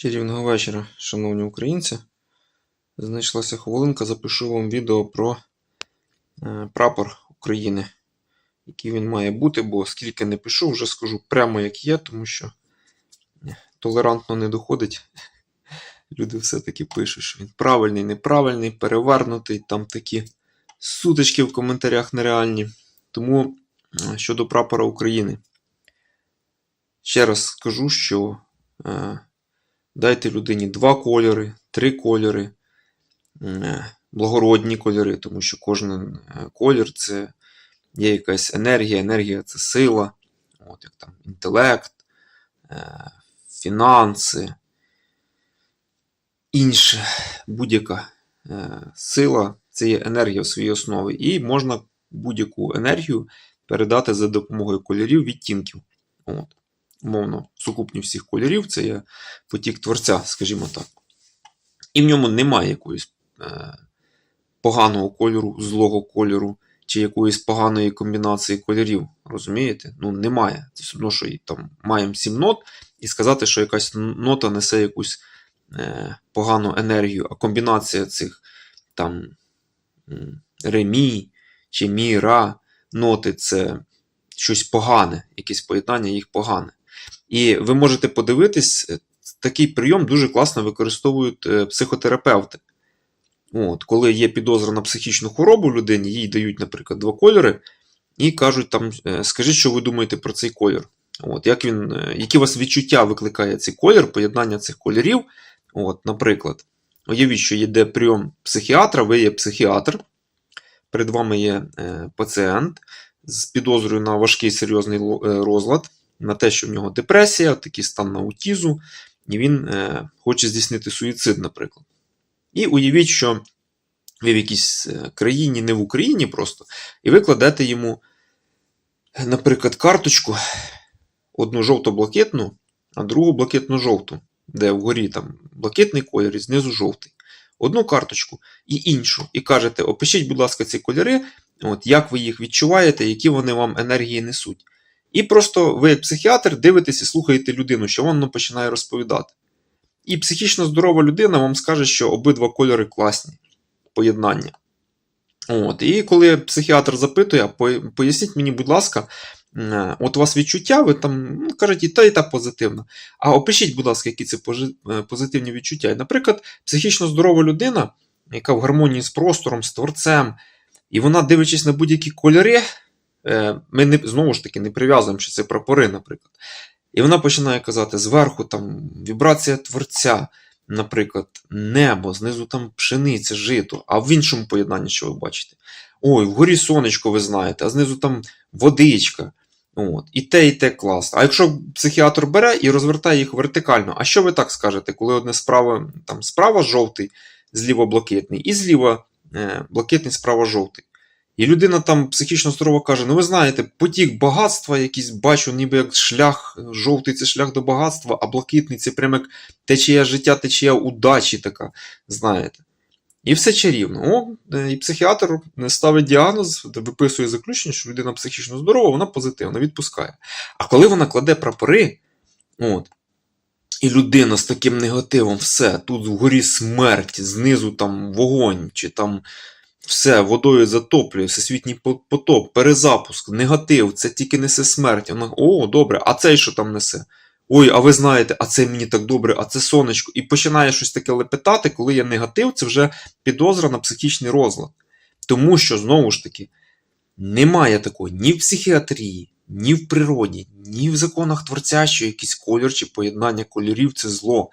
Чарівного вечора, шановні українці. Знайшлася хвилинка, запишу вам відео про е, прапор України, який він має бути, бо скільки не пишу, вже скажу прямо як є, тому що е, толерантно не доходить. Люди все-таки пишуть, що він правильний, неправильний, перевернутий, там такі сутички в коментарях нереальні. Тому е, щодо прапора України. Ще раз скажу, що. Дайте людині два кольори, три кольори, е, благородні кольори, тому що кожен е, колір це є якась енергія, енергія це сила, от як там інтелект, е, фінанси, інше, будь-яка сила це є енергія в своїй основі. І можна будь-яку енергію передати за допомогою кольорів відтінків. От. Умовно, сукупні всіх кольорів це є потік творця, скажімо так. І в ньому немає якоїсь е, поганого кольору, злого кольору, чи якоїсь поганої комбінації кольорів. Розумієте? Ну, немає. Це одно, що там маємо сім нот, і сказати, що якась нота несе якусь е, погану енергію, а комбінація цих там ремі чи мі-ра ноти це щось погане, якесь поєднання їх погане. І ви можете подивитись, е, такий прийом дуже класно використовують е, психотерапевти. От, Коли є підозра на психічну хворобу людині, їй дають, наприклад, два кольори, і кажуть, там, е, скажіть, що ви думаєте про цей колір. От, як він, Які у вас відчуття викликає цей колір, поєднання цих кольорів. От, Наприклад, уявіть, що йде прийом психіатра, ви є психіатр, перед вами є пацієнт з підозрою на важкий серйозний розлад на те, що в нього депресія, такий стан аутізу, і він е, хоче здійснити суїцид, наприклад. І уявіть, що ви в якійсь е, країні, не в Україні просто, і ви кладете йому, е, наприклад, карточку, одну жовто-блакитну, а другу блакитно-жовту, де вгорі там блакитний колір і знизу жовтий. Одну карточку і іншу. І кажете, опишіть, будь ласка, ці кольори, от, як ви їх відчуваєте, які вони вам енергії несуть. І просто ви, як психіатр, дивитесь і слухаєте людину, що вона починає розповідати. І психічно здорова людина вам скаже, що обидва кольори класні поєднання. От. І коли психіатр запитує, поясніть мені, будь ласка, от у вас відчуття, ви там ну, кажете, і та, і та позитивно. А опишіть, будь ласка, які це е, позитивні відчуття. І, наприклад, психічно здорова людина, яка в гармонії з простором, з творцем, і вона, дивлячись на будь-які кольори, ми не, знову ж таки не прив'язуємо, що це прапори, наприклад. І вона починає казати: зверху там вібрація творця, наприклад, небо, знизу там пшениця, жито, а в іншому поєднанні, що ви бачите? Ой, вгорі сонечко, ви знаєте, а знизу там водичка. От. І те, і те класно. А якщо психіатр бере і розвертає їх вертикально, а що ви так скажете, коли одне справа, там справа жовтий, зліва блакитний, і зліва е, блакитний, справа жовтий. І людина там психічно здорово каже: ну ви знаєте, потік багатства якийсь бачу, ніби як шлях, жовтий це шлях до багатства, а блакитний це прям як течія життя, течія удачі така, знаєте. І все чарівно. О, е, і психіатр ставить діагноз, виписує заключення, що людина психічно здорова, вона позитивна, відпускає. А коли вона кладе прапори, от, і людина з таким негативом, все, тут вгорі смерть, знизу там вогонь, чи там все водою затоплює, всесвітній по- потоп, перезапуск, негатив, це тільки несе смерть. Вона, о, добре, а цей що там несе? Ой, а ви знаєте, а це мені так добре, а це сонечко. І починає щось таке лепетати, коли є негатив, це вже підозра на психічний розлад. Тому що, знову ж таки, немає такого ні в психіатрії, ні в природі, ні в законах творця, що якийсь колір чи поєднання кольорів це зло.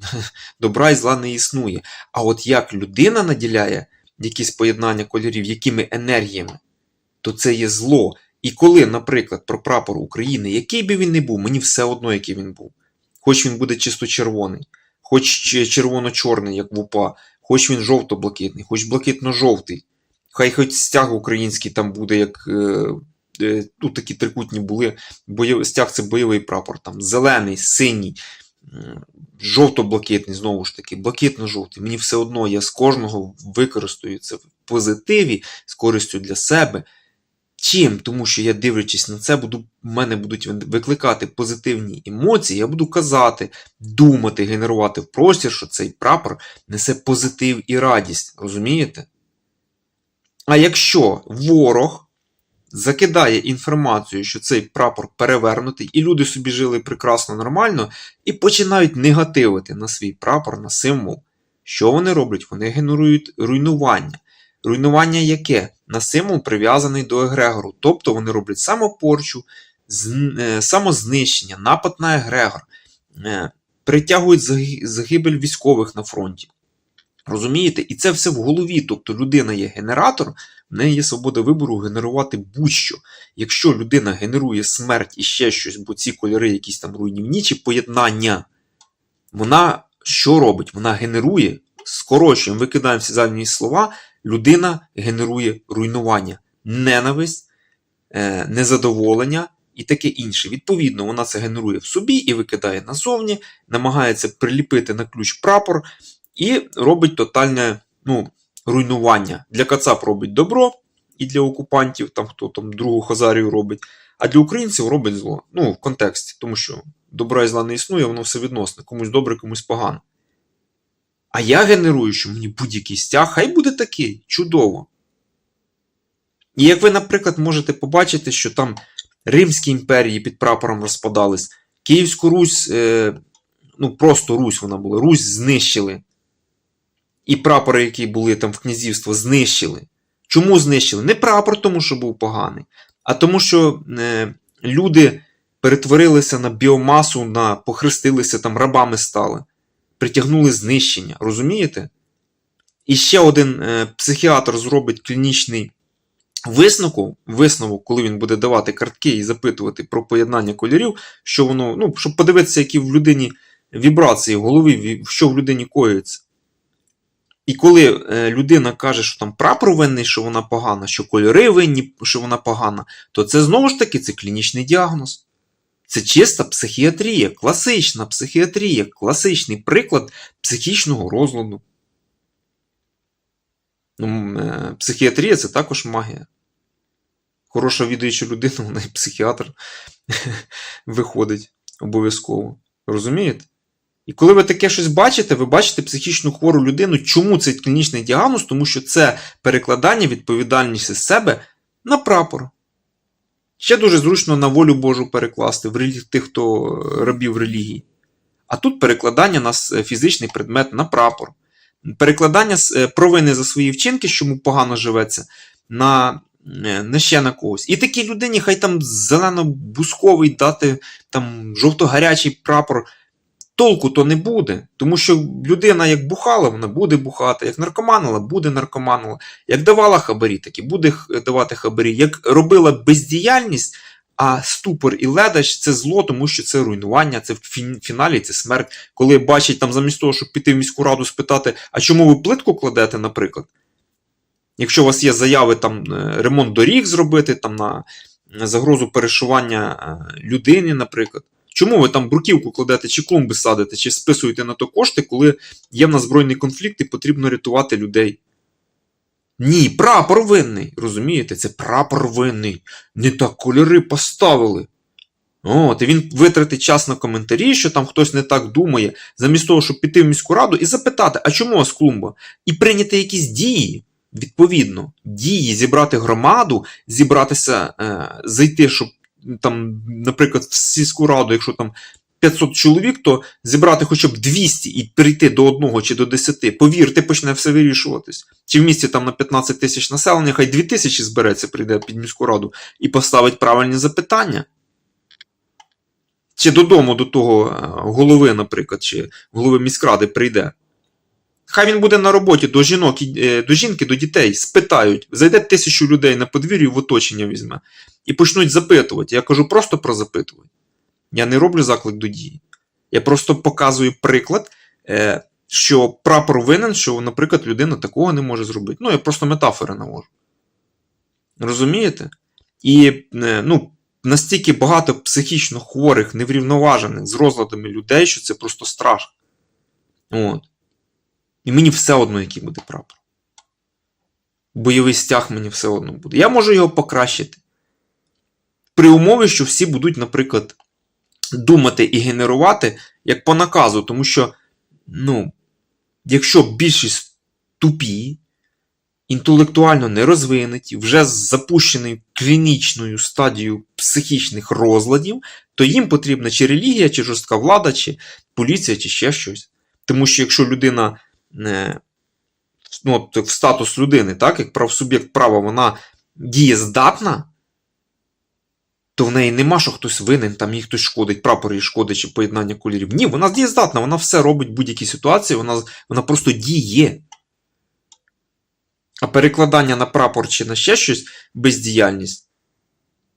Добра і зла не існує. А от як людина наділяє якісь поєднання кольорів, якими енергіями, то це є зло. І коли, наприклад, про прапор України, який би він не був, мені все одно, який він був. Хоч він буде чисто червоний, хоч червоно-чорний, як в УПА, хоч він жовто-блакитний, хоч блакитно-жовтий. Хай хоч стяг український там буде, як е, е, тут такі трикутні були. Бойов... Стяг це бойовий прапор, там зелений, синій, жовто-блакитний, знову ж таки, блакитно-жовтий. Мені все одно, я з кожного використаю це в позитиві, з користю для себе. Чим? Тому що я, дивлячись на це, буду, в мене будуть викликати позитивні емоції, я буду казати, думати, генерувати в простір, що цей прапор несе позитив і радість. Розумієте? А якщо ворог закидає інформацію, що цей прапор перевернутий, і люди собі жили прекрасно, нормально, і починають негативити на свій прапор, на символ, що вони роблять? Вони генерують руйнування. Руйнування яке? На символ прив'язаний до егрегору. Тобто вони роблять самопорчу, е, самознищення, напад на егрегор, е, притягують загибель військових на фронті. Розумієте? І це все в голові. Тобто людина є генератор, в неї є свобода вибору генерувати будь-що. Якщо людина генерує смерть і ще щось, бо ці кольори якісь там руйнівні чи поєднання, вона що робить? Вона генерує, скорочуємо, викидаємо всі задні слова, людина генерує руйнування, ненависть, е, незадоволення і таке інше. Відповідно, вона це генерує в собі і викидає назовні, намагається приліпити на ключ прапор і робить тотальне ну, руйнування. Для Кацап робить добро і для окупантів, там хто там другу Хазарію робить, а для українців робить зло. Ну, в контексті, тому що добра і зла не існує, воно все відносне. Комусь добре, комусь погано. А я генерую, що мені будь-який стяг, хай буде такий, чудово. І як ви, наприклад, можете побачити, що там Римські імперії під прапором розпадались, Київську Русь, е, ну просто Русь вона була, Русь знищили. І прапори, які були там в князівство, знищили. Чому знищили? Не прапор, тому що був поганий, а тому, що е, люди перетворилися на біомасу, на похрестилися, там рабами стали, притягнули знищення. Розумієте? І ще один е, психіатр зробить клінічний висновок, висновок, коли він буде давати картки і запитувати про поєднання кольорів, що воно, ну, щоб подивитися, які в людині вібрації в голові, що в людині коїться. І коли е, людина каже, що там прапор винний, що вона погана, що кольори винні, що вона погана, то це знову ж таки це клінічний діагноз. Це чиста психіатрія, класична психіатрія, класичний приклад психічного розладу. Ну, е, психіатрія це також магія. Хороша відуюча людина, вона і психіатр виходить обов'язково. Розумієте? І коли ви таке щось бачите, ви бачите психічну хвору людину. Чому це клінічний діагноз? Тому що це перекладання відповідальності з себе на прапор. Ще дуже зручно на волю Божу перекласти в тих, хто е, рабів релігії. А тут перекладання на фізичний предмет на прапор. Перекладання е, провини за свої вчинки, що йому погано живеться, на, е, на ще на когось. І такій людині хай там зелено-бусковий дати там жовто-гарячий прапор. Толку то не буде, тому що людина як бухала, вона буде бухати, як наркоманила, буде наркоманила, як давала хабарі, так і буде давати хабарі, як робила бездіяльність, а ступор і ледач це зло, тому що це руйнування, це в фіналі це смерть. Коли бачать там замість того, щоб піти в міську раду спитати, а чому ви плитку кладете, наприклад? Якщо у вас є заяви там е, ремонт доріг зробити, там на на загрозу перешування е, людини, наприклад. Чому ви там бруківку кладете, чи клумби садите, чи списуєте на то кошти, коли є в нас збройний конфлікт і потрібно рятувати людей? Ні, прапор винний. Розумієте? Це прапор винний. Не так кольори поставили. От, і він витратить час на коментарі, що там хтось не так думає, замість того, щоб піти в міську раду і запитати, а чому у вас клумба? І прийняти якісь дії. Відповідно, дії, зібрати громаду, зібратися, е, зайти, щоб там, наприклад, в сільську раду, якщо там 500 чоловік, то зібрати хоча б 200 і прийти до одного чи до 10. Повірте, почне все вирішуватись. Чи в місті там на 15 тисяч населення, хай 2 тисячі збереться, прийде під міську раду і поставить правильні запитання. Чи додому до того е, голови, наприклад, чи голови міськради прийде. Хай він буде на роботі до жінок, е, до жінки, до дітей, спитають, зайде тисячу людей на подвір'ю в оточення візьме і почнуть запитувати. Я кажу просто про запитування. Я не роблю заклик до дії. Я просто показую приклад, е, що прапор винен, що, наприклад, людина такого не може зробити. Ну, я просто метафори навожу. Розумієте? І е, ну, настільки багато психічно хворих, неврівноважених з розладами людей, що це просто страшно. От. І мені все одно, який буде прапор. Бойовий стяг мені все одно буде. Я можу його покращити. При умові, що всі будуть, наприклад, думати і генерувати як по наказу, тому що, ну, якщо більшість тупі, інтелектуально нерозвинуті, вже з запущеною клінічною стадією психічних розладів, то їм потрібна чи релігія, чи жорстка влада, чи поліція, чи ще щось. Тому що якщо людина ну, в статус людини, так, як правсуб'єкт права, вона дієздатна, то в неї нема, що хтось винен, там їй хтось шкодить, прапор їй шкодить чи поєднання кольорів. Ні, вона дієздатна, вона все робить в будь-якій ситуації, вона, вона просто діє. А перекладання на прапор чи на ще щось бездіяльність.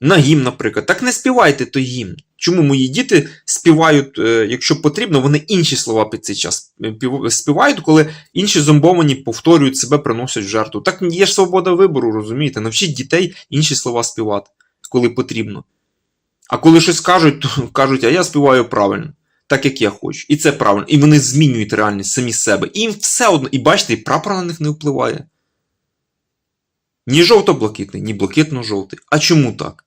На гімн, наприклад. Так не співайте той гімн. Чому мої діти співають, е, якщо потрібно, вони інші слова під цей час е, співають, коли інші зомбовані повторюють себе, приносять в жертву. Так є ж свобода вибору, розумієте? Навчіть дітей інші слова співати, коли потрібно. А коли щось кажуть, то кажуть, а я співаю правильно, так як я хочу. І це правильно. І вони змінюють реальність самі себе. І їм все одно, і бачите, і прапор на них не впливає. Ні жовто-блакитний, ні блакитно-жовтий. А чому так?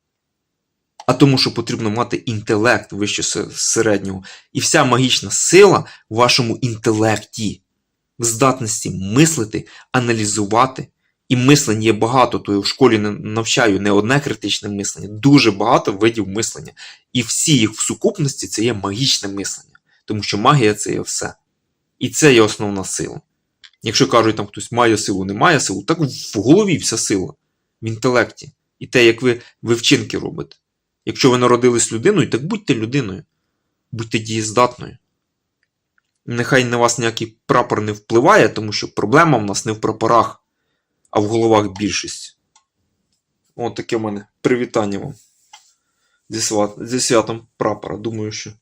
А тому, що потрібно мати інтелект вище середнього. І вся магічна сила в вашому інтелекті, в здатності мислити, аналізувати. І мислень є багато, то я в школі не навчаю не одне критичне мислення, дуже багато видів мислення. І всі їх в сукупності це є магічне мислення. Тому що магія це є все. І це є основна сила. Якщо кажуть, там хтось має силу, не має силу, так в голові вся сила, в інтелекті. І те, як ви, ви вчинки робите. Якщо ви народились людиною, так будьте людиною. Будьте дієздатною. Нехай на вас ніякий прапор не впливає, тому що проблема в нас не в прапорах, а в головах більшість. От таке в мене привітання вам. Зі, свят... зі святом прапора. Думаю, що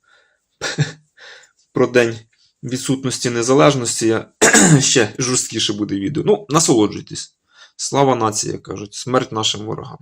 про день відсутності незалежності я ще жорсткіше буде відео. Ну, насолоджуйтесь. Слава нації, кажуть, смерть нашим ворогам.